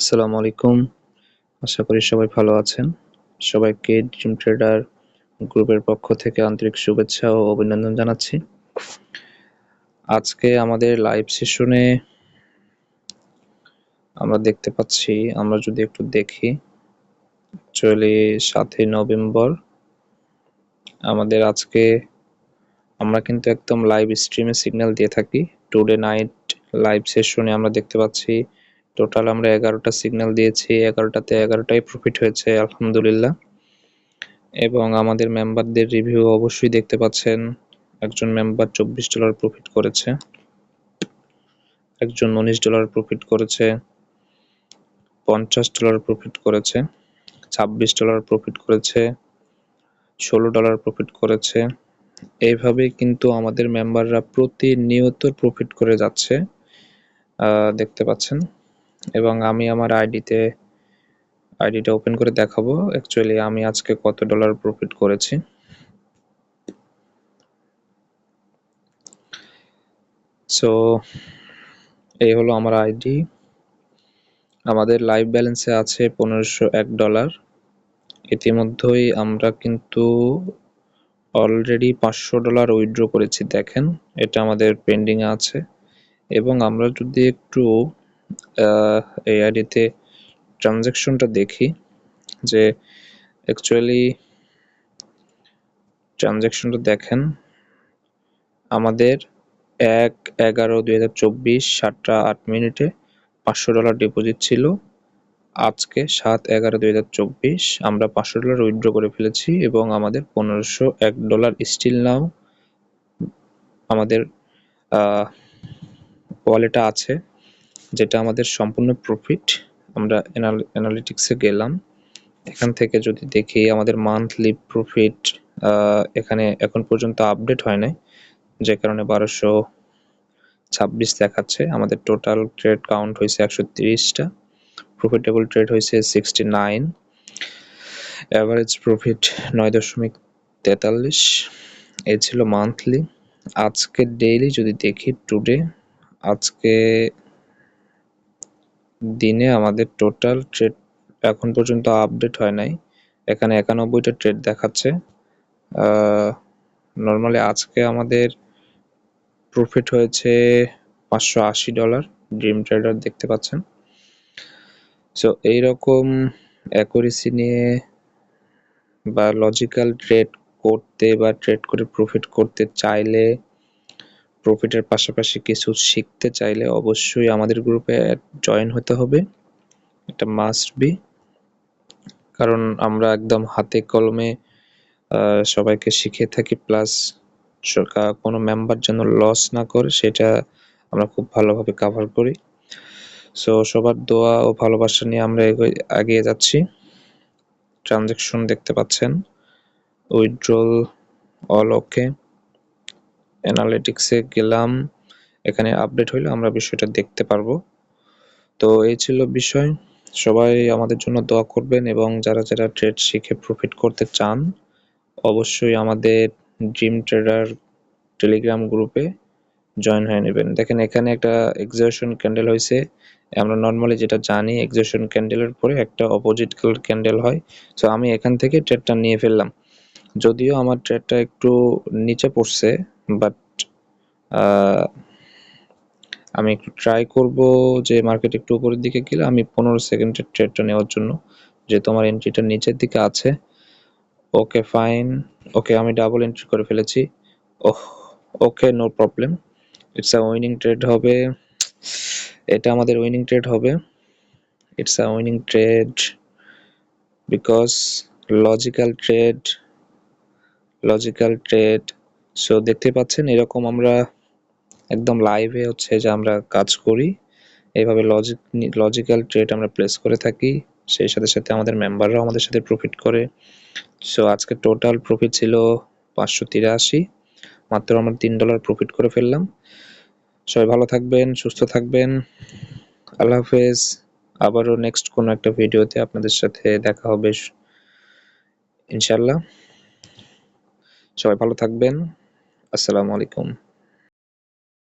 আসসালামু আলাইকুম। আশা করি সবাই ভালো আছেন। সবাইকে ড্রিম ট্রেডার গ্রুপের পক্ষ থেকে আন্তরিক শুভেচ্ছা ও অভিনন্দন জানাচ্ছি। আজকে আমাদের লাইভ সেশনে আমরা দেখতে পাচ্ছি, আমরা যদি একটু দেখি অ্যাকচুয়ালি সাতই নভেম্বর। আমাদের আজকে আমরা কিন্তু একদম লাইভ স্ট্রিমে সিগন্যাল দিয়ে থাকি। টুডে নাইট লাইভ সেশনে আমরা দেখতে পাচ্ছি টোটাল আমরা এগারোটা সিগন্যাল দিয়েছি, এগারোটাতে এগারোটাই প্রফিট হয়েছে, আলহামদুলিল্লাহ। এবং আমাদের মেম্বারদের রিভিউ অবশ্যই দেখতে পাচ্ছেন, একজন মেম্বার চব্বিশ ডলার প্রফিট করেছে, একজন উনিশ ডলার প্রফিট করেছে, পঞ্চাশ ডলার প্রফিট করেছে, ছাব্বিশ ডলার প্রফিট করেছে, ষোলো ডলার প্রফিট করেছে। এইভাবে কিন্তু আমাদের মেম্বাররা প্রতিনিয়ত প্রফিট করে যাচ্ছে দেখতে পাচ্ছেন। এবং আমি আমার আইডিতে, আইডিটা ওপেন করে দেখাবো। অ্যাকচুয়ালি আমি আজকে কত ডলার প্রফিট করেছি। সো এই হলো আমার আইডি। আমাদের লাইভ ব্যালেন্সে আছে পনেরোশো এক ডলার ইতিমধ্যেই আমরা কিন্তু অলরেডি পাঁচশো ডলার উইথড্র করেছি, দেখেন। এটা আমাদের পেন্ডিংয়ে আছে। এবং আমরা যদি একটু এই আইডিতে ট্রানজ্যাকশনটা দেখি যে অ্যাকচুয়ালি ট্রানজ্যাকশনটা দেখেন, আমাদের এক এগারো দুই হাজার চব্বিশ সাতটা আট মিনিটে পাঁচশো ডলার ডিপোজিট ছিল। আজকে সাত এগারো দুই হাজার চব্বিশ আমরা পাঁচশো ডলার উইথড্র করে ফেলেছি এবং আমাদের পনেরোশো এক ডলার স্টিল নাও আমাদের ওয়ালেটে আছে। যেটা আমাদের সম্পূর্ণ প্রফিট আমরা অ্যানালিটিক্সে গেলাম। এখান থেকে যদি দেখি আমাদের মান্থলি প্রফিট এখানে এখন পর্যন্ত আপডেট হয় নাই। যে কারণে বারোশো ছাব্বিশ দেখাচ্ছে। আমাদের টোটাল ট্রেড কাউন্ট হয়েছে একশো তিরিশটা। প্রফিটেবল ট্রেড হয়েছে সিক্সটি নাইন অ্যাভারেজ প্রফিট নয় দশমিক তেতাল্লিশ। এ ছিল মান্থলি আজকে ডেইলি যদি দেখি টুডে আজকে দিনে আমাদের টোটাল ট্রেড এখন পর্যন্ত আপডেট হয় নাই। এখানে একানব্বইটা ট্রেড দেখাচ্ছে। নর্মালি আজকে আমাদের প্রফিট হয়েছে পাঁচশো আশি ডলার ড্রিম ট্রেডার দেখতে পাচ্ছেন। সো এইরকম অ্যাকুরেসি নিয়ে বা লজিক্যাল ট্রেড করতে বা ট্রেড করে প্রফিট করতে চাইলে প্রফিটের পাশাপাশি কিছু শিখতে চাইলে অবশ্যই আমাদের গ্রুপে জয়েন হতে হবে। এটা মাস্ট বি কারণ আমরা একদম হাতে কলমে সবাইকে শিখে থাকি প্লাস কোনো মেম্বার যেন লস না করে, সেটা আমরা খুব ভালোভাবে কাভার করি। সো সবার দোয়া ও ভালোবাসা নিয়ে আমরা এগিয়ে যাচ্ছি। ট্রানজ্যাকশন দেখতে পাচ্ছেন। উইথড্রল অল ওকে অ্যানালিটিক্সে গেলাম, এখানে আপডেট হইলে, আমরা বিষয়টা দেখতে পারব। তো এই ছিল বিষয়। সবাই আমাদের জন্য দোয়া করবেন এবং যারা যারা ট্রেড শিখে প্রফিট করতে চান, অবশ্যই আমাদের ড্রিম ট্রেডার টেলিগ্রাম গ্রুপে জয়েন হয়ে নেবেন। দেখেন, এখানে একটা এক্সিবিশন ক্যান্ডেল হয়েছে আমরা নর্মালি যেটা জানি এক্সিবিশন ক্যান্ডেলের পরে একটা অপোজিট কালার ক্যান্ডেল হয়। সো আমি এখান থেকে ট্রেডটা নিয়ে ফেললাম। যদিও আমার ট্রেডটা একটু নিচে পড়ছে বাট আমি একটু ট্রাই করব যে মার্কেট একটু উপরের দিকে গেলে আমি পনেরো সেকেন্ডের ট্রেডটা নেওয়ার জন্য। যে তোমার এন্ট্রিটা নিচের দিকে আছে। ওকে ফাইন ওকে আমি ডাবল এন্ট্রি করে ফেলেছি। ওহ okay no problem it's a winning trade হবে। এটা আমাদের উইনিং ট্রেড হবে। It's a winning trade because logical trade logical trade so দেখতে পাচ্ছেন, এরকম আমরা একদম লাইভে হচ্ছে যে আমরা কাজ করি। এইভাবে লজিক লজিক্যাল ট্রেড আমরা প্লেস করে থাকি। সেই সাথে সাথে আমাদের মেম্বাররাও আমাদের সাথে প্রফিট করে। সো আজকে টোটাল প্রফিট ছিল পাঁচশো তিরাশি। মাত্র আমরা তিন ডলার প্রফিট করে ফেললাম। সবাই ভালো থাকবেন, সুস্থ থাকবেন। আল্লাহ হাফেজ। আবারও নেক্সট কোনো একটা ভিডিওতে আপনাদের সাথে দেখা হবে ইনশাল্লাহ সবাই ভালো থাকবেন। আসসালামু আলাইকুম।